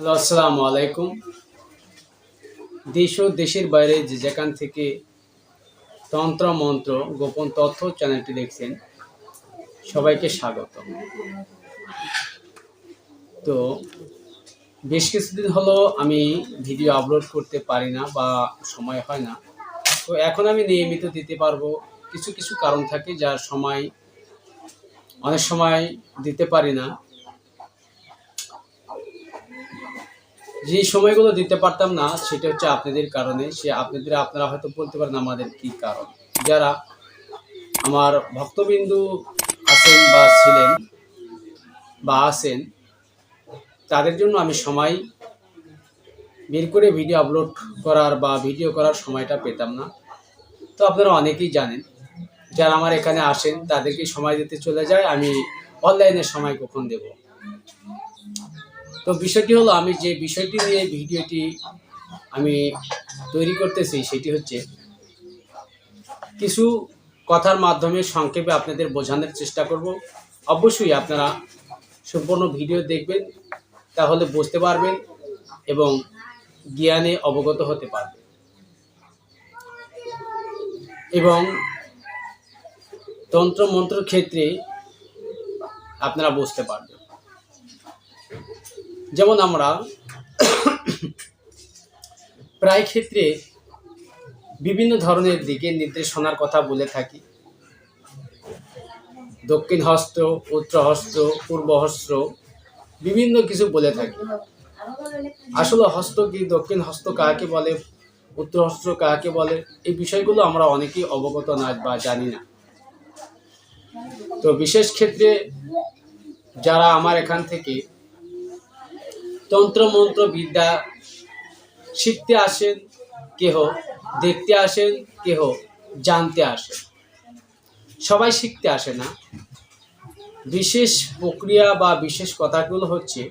Hello, আসসালামু আলাইকুম। দেশ ও দেশের বাইরে যে যেখান থেকে তন্ত্র, মন্ত্র, গোপন তথ্য চ্যানেলটি দেখছেন, সবাইকে স্বাগত। তো বেশ কিছুদিন হলো আমি ভিডিও আপলোড করতে পারি না বা সময় হয় না। তো এখন আমি নিয়মিত দিতে পারব। কিছু কিছু কারণ থাকে যার সময়, অনেক সময় দিতে পারি না। যে সময়গুলো দিতে পারতাম না, সেটা হচ্ছে আপনাদের কারণে, সে আপনাদের, আপনারা হয়তো বলতে পারেন আমাদের কি কারণ। যারা আমার ভক্তবিন্দু আছেন বা ছিলেন বা আছেন, তাদের জন্য আমি সময় বের করে ভিডিও আপলোড করার বা ভিডিও করার সময়টা পেতাম না। তো আপনারা অনেকেই জানেন, যারা আমার এখানে আসেন, তাদেরকে সময় দিতে চলে যায়, আমি অনলাইনে সময় কখন দেব? তো বিষয়টি হলো, আমি যে বিষয়টি নিয়ে ভিডিওটি আমি তৈরি করতেছি সেটি হচ্ছে, কিছু কথার মাধ্যমে সংক্ষেপে আপনাদের বোঝানোর চেষ্টা করব। অবশ্যই আপনারা সম্পূর্ণ ভিডিও দেখবেন, তাহলে বুঝতে পারবেন এবং জ্ঞানে অবগত হতে পারবেন। এবং তন্ত্র মন্ত্র ক্ষেত্রে আপনারা বুঝতে পারবেন। যেমন আমরা প্রায় ক্ষেত্রে বিভিন্ন ধরনের দিকে নির্দেশনার কথা বলে থাকি। দক্ষিণ হস্ত, উত্তর হস্ত, পূর্ব হস্ত, বিভিন্ন কিছু বলে থাকি। আসলে হস্ত কি, দক্ষিণ হস্ত কাকে বলে, উত্তর হস্ত কাকে বলে, এই বিষয়গুলো আমরা অনেকেই অবগত না বা জানি না। তো বিশেষ ক্ষেত্রে যারা আমার এখান থেকে তন্ত্র মন্ত্র বিদ্যা শিখতে আসেন কেহ, দেখতে আসেন কেহ, জানতে আসেন। সবাই শিখতে আসে না। বিশেষ প্রক্রিয়া বা বিশেষ কথাগুলো হচ্ছে,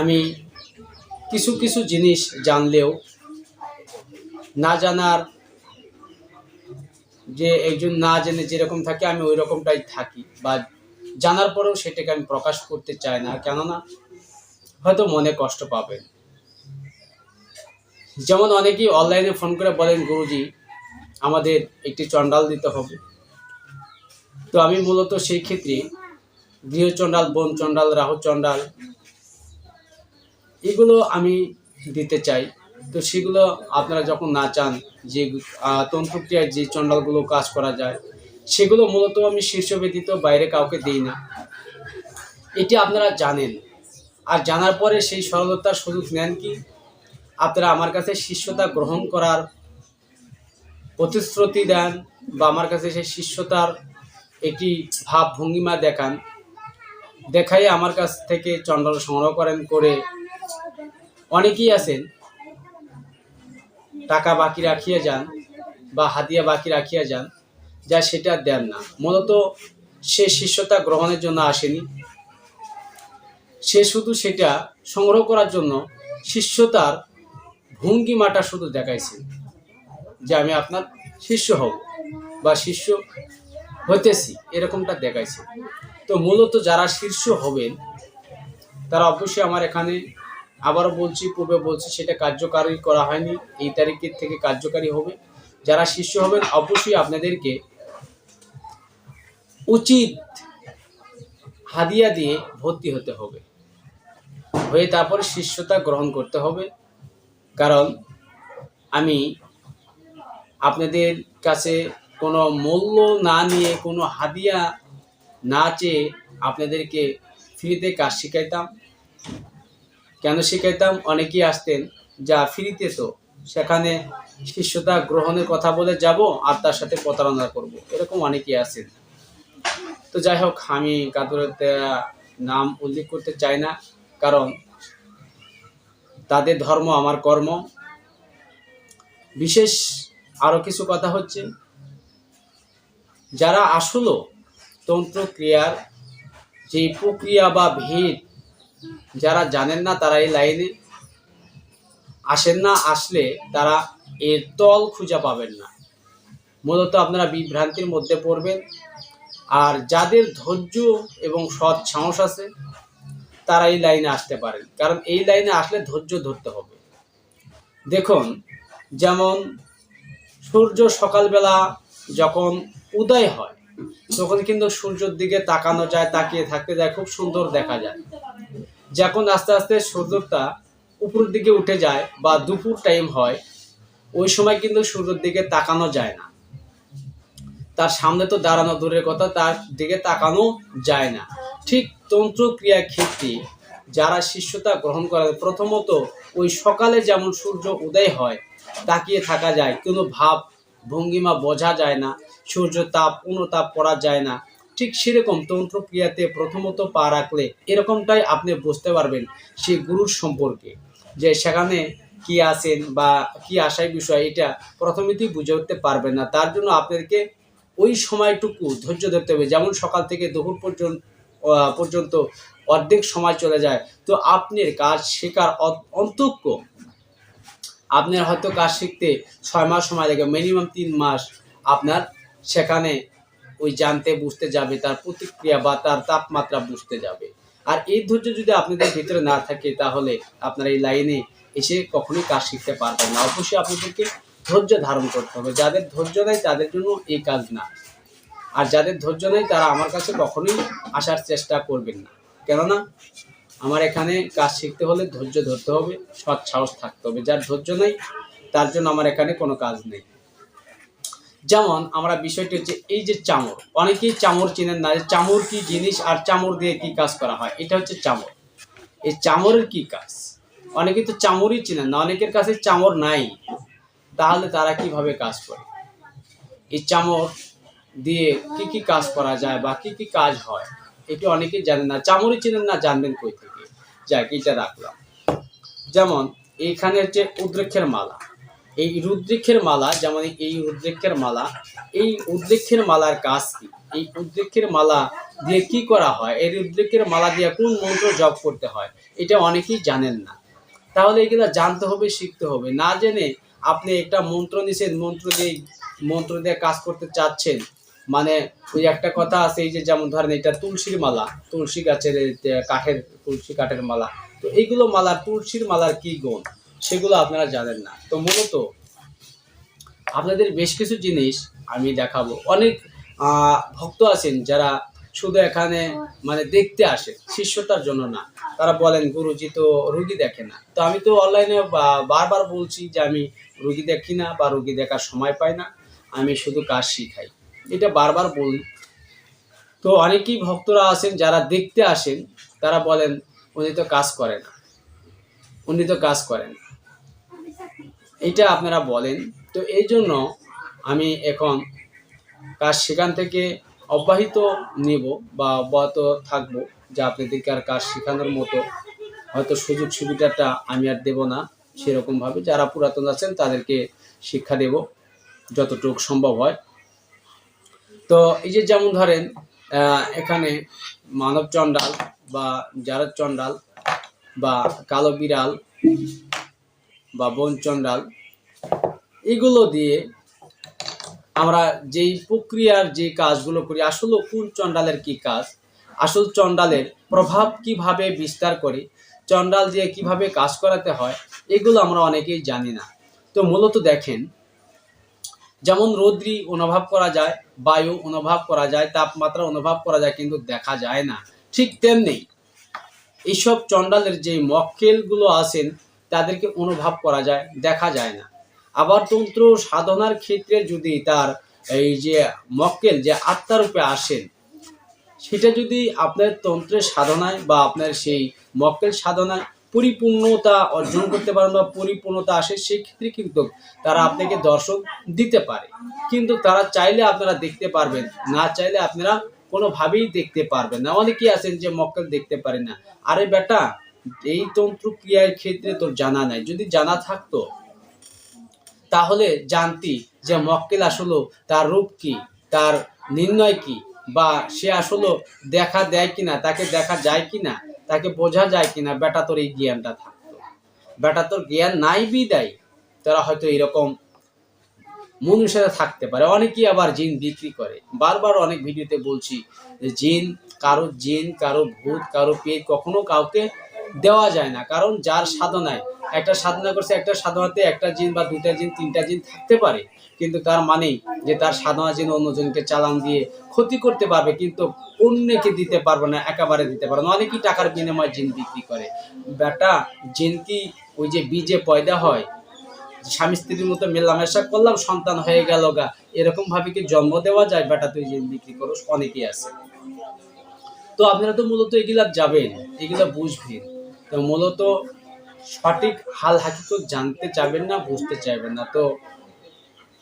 আমি কিছু কিছু জিনিস জানলেও না জানার যে একজন না জেনে যেরকম থাকে, আমি ওই রকমটাই থাকি বা জানার পরেও সেটাকে আমি প্রকাশ করতে চাই না। কেননা হয়তো মনে কষ্ট পাবেন যেমন অনেকেই অনলাইনে ফোন করে বলেন গুরুজি আমাদের একটি চণ্ডাল দিতে হবে। তো আমি মূলত সেই ক্ষেত্রে গৃহ চণ্ডাল বন চণ্ডাল রাহু চণ্ডাল এগুলো আমি দিতে চাই। তো সেগুলো আপনারা যখন না চান যে আহ, তন্ত্রক্রিয়ায় যে চণ্ডালগুলো কাজ করা যায় সেগুলো মূলত আমি শীর্ষ ব্যতীত বাইরে কাউকে দিই না। এটি আপনারা জানেন। আর জানার পরে সেই সরলতার সুযোগ নেন কি? আপনারা আমার কাছে শিষ্যতা গ্রহণ করার প্রতিশ্রুতি দেন বা আমার কাছে সেই শিষ্যতার একটি ভাব ভঙ্গিমা দেখান। দেখাই আমার কাছ থেকে চণ্ডাল সংগ্রহ করেন করে অনেকেই আছেন, টাকা বাকি রাখিয়া যান বা হাতিয়া বাকি রাখিয়া যান, যা সেটা দেন না। মূলত সে শিষ্যতা গ্রহণের জন্য আসেনি। সে শুধু সেটা সংগ্রহ করার জন্য শিষ্যতার ভঙ্গিমাটা শুধু দেখাইছে যে আমি আপনার শিষ্য হব বা শিষ্য হইতেছি, এরকমটা দেখাইছে। তো মূলত যারা শীর্ষ হবেন, তারা অবশ্যই আমার এখানে আবারও বলছি, পূর্বে বলছি, সেটা কার্যকারী করা হয়নি, এই তারিখের থেকে কার্যকারী হবে। যারা শিষ্য হবেন, অবশ্যই আপনাদেরকে উচিত হাদিয়া দিয়ে ভর্তি হতে হবে। হয়ে তারপরে শিষ্যতা গ্রহণ করতে হবে। কারণ আমি আপনাদের কাছে কোনো মূল্য না নিয়ে, কোনো হাদিয়া না চেয়ে আপনাদেরকে ফ্রিতে কাজ শিখাইতাম। কেন শিখাইতাম? অনেকেই আসতেন, যা ফ্রিতে তো, সেখানে শিষ্যতা গ্রহণের কথা বলে যাব আর তার সাথে প্রতারণা করব। এরকম অনেকেই আছেন। তো যাই হোক, আমি কাতুরতে নাম উল্লেখ করতে চাই না। কারণ তাদের ধর্ম আমার কর্ম। বিশেষ আরও কিছু কথা হচ্ছে। যারা আসলো তন্ত্র ক্রিয়ার যে প্রক্রিয়া বা ভেদ, যারা জানেন না তারা এই লাইনে আসেন না, আসলে তারা এর তল খুঁজে পাবেন না। মূলত আপনারা বিভ্রান্তির মধ্যে পড়বেন। আর যাদের ধৈর্য এবং সৎ সাহস আছে তারা এই লাইনে আসতে পারেন কারণ এই লাইনে আসলে ধৈর্য ধরতে হবে। দেখুন, যেমন সূর্য সকালবেলা যখন উদয় হয়, তখন কিন্তু সূর্যের দিকে তাকানো যায়, তাকিয়ে থাকতে যায়, খুব সুন্দর দেখা যায়। যখন আস্তে আস্তে সূর্যটা উপরের দিকে উঠে যায় বা দুপুর টাইম হয়, ওই সময় কিন্তু সূর্যের দিকে তাকানো যায় না। তার সামনে তো দাঁড়ানো দূরের কথা, তার দিকে তাকানো যায় না। ঠিক তন্ত্র ক্রিয়া ক্ষেত্রে যারা শিষ্যতা গ্রহণ করে, প্রথমত ওই সকালে যেমন সূর্য উদয় হয়, তাকিয়ে থাকা যায়, কোনো ভাব ভঙ্গিমা বোঝা যায় না, সূর্য তাপ, অনুতাপ করা যায় না। ঠিক সেরকম তন্ত্র ক্রিয়াতে প্রথমত পা রাখলে এরকমটাই আপনি বুঝতে পারবেন সেই গুরুর সম্পর্কে। যে সেখানে কি আছেন বা কি আশায় বিষয়, এটা প্রথমেতেই বুঝে উঠতে পারবেন না। তার জন্য আপনাদেরকে ওই সময়টুকু ধৈর্য ধরতে হবে। যেমন সকাল থেকে দুপুর পর্যন্ত পর্যন্ত অর্ধেক সময় চলে যায়। তো আপনার কাজ শেখার অন্তক্য আপনার হয়তো কাজ শিখতে ছয় মাস সময় লাগে মিনিমাম তিন মাস আপনার সেখানে ওই জানতে বুঝতে যাবে, তার প্রতিক্রিয়া বা তার তাপমাত্রা বুঝতে যাবে। আর এই ধৈর্য যদি আপনাদের ভিতরে না থাকে, তাহলে আপনারা এই লাইনে এসে কখনোই কাজ শিখতে পারবেন না। অবশ্যই আপনাদেরকে ধৈর্য ধারণ করতে হবে। যাদের ধৈর্য নেই, তাদের জন্য এই কাজ না। আর যাদের ধৈর্য নেই, তারা আমার কাছে কখনোই আসার চেষ্টা করবেন না। কেননা, আমার এখানে কাজ শিখতে হলে ধৈর্য ধরতে হবে, সৎ সাহস থাকতে হবে। যার ধৈর্য নেই, তার জন্য আমার এখানে কোনো কাজ নেই। যেমন, আমরা বিষয়টি হচ্ছে এই যে চামর অনেকেই চামর চেনেন না যে চামর কি জিনিস আর চামর দিয়ে কি কাজ করা হয়। এটা হচ্ছে চামর এই চামরের কি কাজ? অনেকে তো চামরই চেনেন না, অনেকের কাছে চামর নাই। তাহলে তারা কীভাবে কাজ করে? এই চামর দিয়ে কি কি কাজ করা যায় বা কি কি কাজ হয়, এটা অনেকেই জানেন না। চামরই চেনেন না, জানবেন কই থেকে। যাক এটা রাখলাম। যেমন, এইখানে হচ্ছে উদ্রেক্ষের মালা। এই রুদ্রেক্ষের মালা, যেমন এই উদ্রেক্ষের মালা, এই উদ্রেক্ষের মালার কাজ কি? এই উদ্রেক্ষের মালা দিয়ে কি করা হয়? এই রুদ্রেক্ষের মালা দিয়ে কোন মন্ত্র জপ করতে হয়? এটা অনেকেই জানেন না। তাহলে এগুলো জানতে হবে, শিখতে হবে। না জেনে আপনি একটা মন্ত্র নিছেন মন্ত্র দিয়ে মন্ত্র দিয়ে কাজ করতে চাচ্ছেন মানে ওই একটা কথা আছে, এই যে যেমন ধরেন এটা তুলসীর মালা, তুলসী গাছের কাঠের, তুলসী কাঠের মালা। তো এইগুলো মালা তুলসীর মালার কি গুণ? সেগুলো আপনারা জানেন না। তো মূলত আপনাদের বেশ কিছু জিনিস আমি দেখাবো। অনেক ভক্ত আছেন যারা শুধু এখানে মানে দেখতে আসে শিষ্যতার জন্য না। তারা বলেন, গুরুজি তো রুগী দেখে না। তো আমি তো অনলাইনে বারবার বলছি যে আমি রুগী দেখি না বা রুগী দেখার সময় পাই না। আমি শুধু কাজ শিখাই। এটা বারবার বলি। তো অনেকেই ভক্তরা আছেন যারা দেখতে আসেন, তারা বলেন, উনি তো কাজ করে না। উনি তো কাজ করেন না। এটা আপনারা বলেন। তো এই জন্য আমি এখন কাজ সেখান থেকে অব্যাহত নেব বা অব্যাহত থাকব, যা আপনাদেরকে আর কাজ শেখানোর মতো হয়তো সুযোগ সুবিধাটা আমি আর দেব না সেরকমভাবে। যারা পুরাতন আছেন, তাদেরকে শিক্ষা দেব, যতটুকু সম্ভব হয়। তো এই যে যেমন ধরেন এখানে মানব চণ্ডাল বা জারদ চণ্ডাল বা কালো বিড়াল বা বন চণ্ডাল, এগুলো দিয়ে আমরা যেই প্রক্রিয়ার যে কাজগুলো করি, আসলে কোন চণ্ডালের কি কাজ? আসল চণ্ডালের প্রভাব কীভাবে বিস্তার করে? চণ্ডাল দিয়ে কীভাবে কাজ করাতে হয়? এগুলো আমরা অনেকেই জানি না। তো মূলত দেখেন, যেমন রৌদ্রি অনুভব করা যায় বায়ু অনুভব করা যায়, তাপমাত্রা অনুভব করা যায়, কিন্তু দেখা যায় না। ঠিক তেমনি এইসব চণ্ডালের যে মক্কেলগুলো আছেন, তাদেরকে অনুভব করা যায়, দেখা যায় না। আবার তন্ত্র সাধনার ক্ষেত্রে যদি তার এই যে মক্কেল, যে আত্মারূপে আসেন, সেটা যদি আপনার তন্ত্রের সাধনায় বা আপনার সেই মক্কেল সাধনায় পরিপূর্ণতা অর্জন করতে পারেন বা পরিপূর্ণতা আসে, সেক্ষেত্রে কিন্তু তারা আপনাকে দর্শক দিতে পারে। কিন্তু তারা চাইলে আপনারা দেখতে পারবেন, না চাইলে আপনারা কোনোভাবেই দেখতে পারবেন না। অনেকেই আছেন যে মক্কেল দেখতে পারে না। আরে বেটা, এই তন্ত্র ক্রিয়ার ক্ষেত্রে তোর জানা নাই। যদি জানা থাকতো, তাহলে জানতি যে মক্কেল আসলে তার রূপ কি, তার নির্ণয় কি, বা সে আসলে দেখা দেয় কিনা, তাকে দেখা যায় কিনা। তাকে বোঝা যায় কিনা, বেটা তোর এই জ্ঞানটা থাকতো। বেটা তোর জ্ঞান নাই বিদায় তারা হয়তো এরকম মনুষ্যরা থাকতে পারে। অনেকেই আবার জিন বিক্রি করে। বারবার অনেক ভিডিওতে বলছি যে জিন, কারও জিন, কারও ভূত, কারও পেট, কখনো কাউকে দেওয়া যায় না, কারণ যার সাধনায়, একটা সাধনা করছে একটা সাধনাতে একটা জিন বা দুটা জিন, তিনটা জিন থাকতে পারে, কিন্তু তার মানেই যে তার সাধনা জিন অন্যজনকে চালান দিয়ে ক্ষতি করতে পারবে, কিন্তু অন্যকে দিতে পারবে না, একেবারে দিতে পারবে না। অনেকেই টাকার বিনিময়ে জিন বিক্রি করে। বেটা জিন কি ওই যে বীজে পয়দা হয়? স্বামী স্ত্রীর মতো মেলামেশা করলাম, সন্তান হয়ে গেল গা। এরকম ভাবে কি জন্ম দেওয়া যায়? বেটা তুই জিন বিক্রি করো অনেকেই আছে। তো আপনারা তো মূলত এগুলা যাবেন, এগুলা বুঝবেন। তো মূলত সঠিক হাল হাকিকত জানতে চাইবেন না, বুঝতে চাইবেন না। তো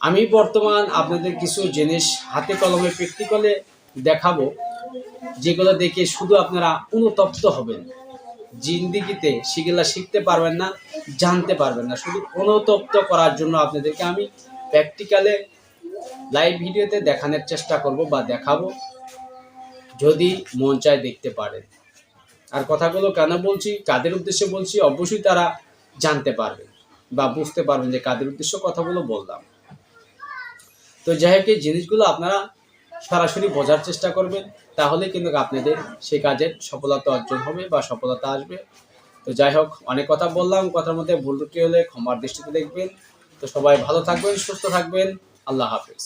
আমি বর্তমান আপনাদের কিছু জিনিস হাতে কলমে প্র্যাকটিক্যালে দেখাবো, যেগুলো দেখে শুধু আপনারা অনুতপ্ত হবেন। জিন্দিগিতে সেগুলা শিখতে পারবেন না, জানতে পারবেন না। শুধু অনুতপ্ত করার জন্য আপনাদেরকে আমি প্র্যাকটিক্যালে লাইভ ভিডিওতে দেখানোর চেষ্টা করব বা দেখাবো, যদি মন চায় দেখতে পারেন। আর কথাগুলো কেন বলছি, কাদের উদ্দেশ্যে বলছি, অবশ্যই তারা জানতে পারবে বা বুঝতে পারবেন যে কাদের উদ্দেশ্য কথাগুলো বললাম। তো যাই হোক, এই জিনিসগুলো আপনারা সরাসরি বোঝার চেষ্টা করবেন, তাহলে কিন্তু আপনাদের সেই কাজের সফলতা অর্জন হবে বা সফলতা আসবে। তো যাই হোক, অনেক কথা বললাম, কথার মধ্যে ভুল হলে ক্ষমার দৃষ্টিতে দেখবেন। তো সবাই ভালো থাকবেন, সুস্থ থাকবেন, আল্লাহ হাফেজ।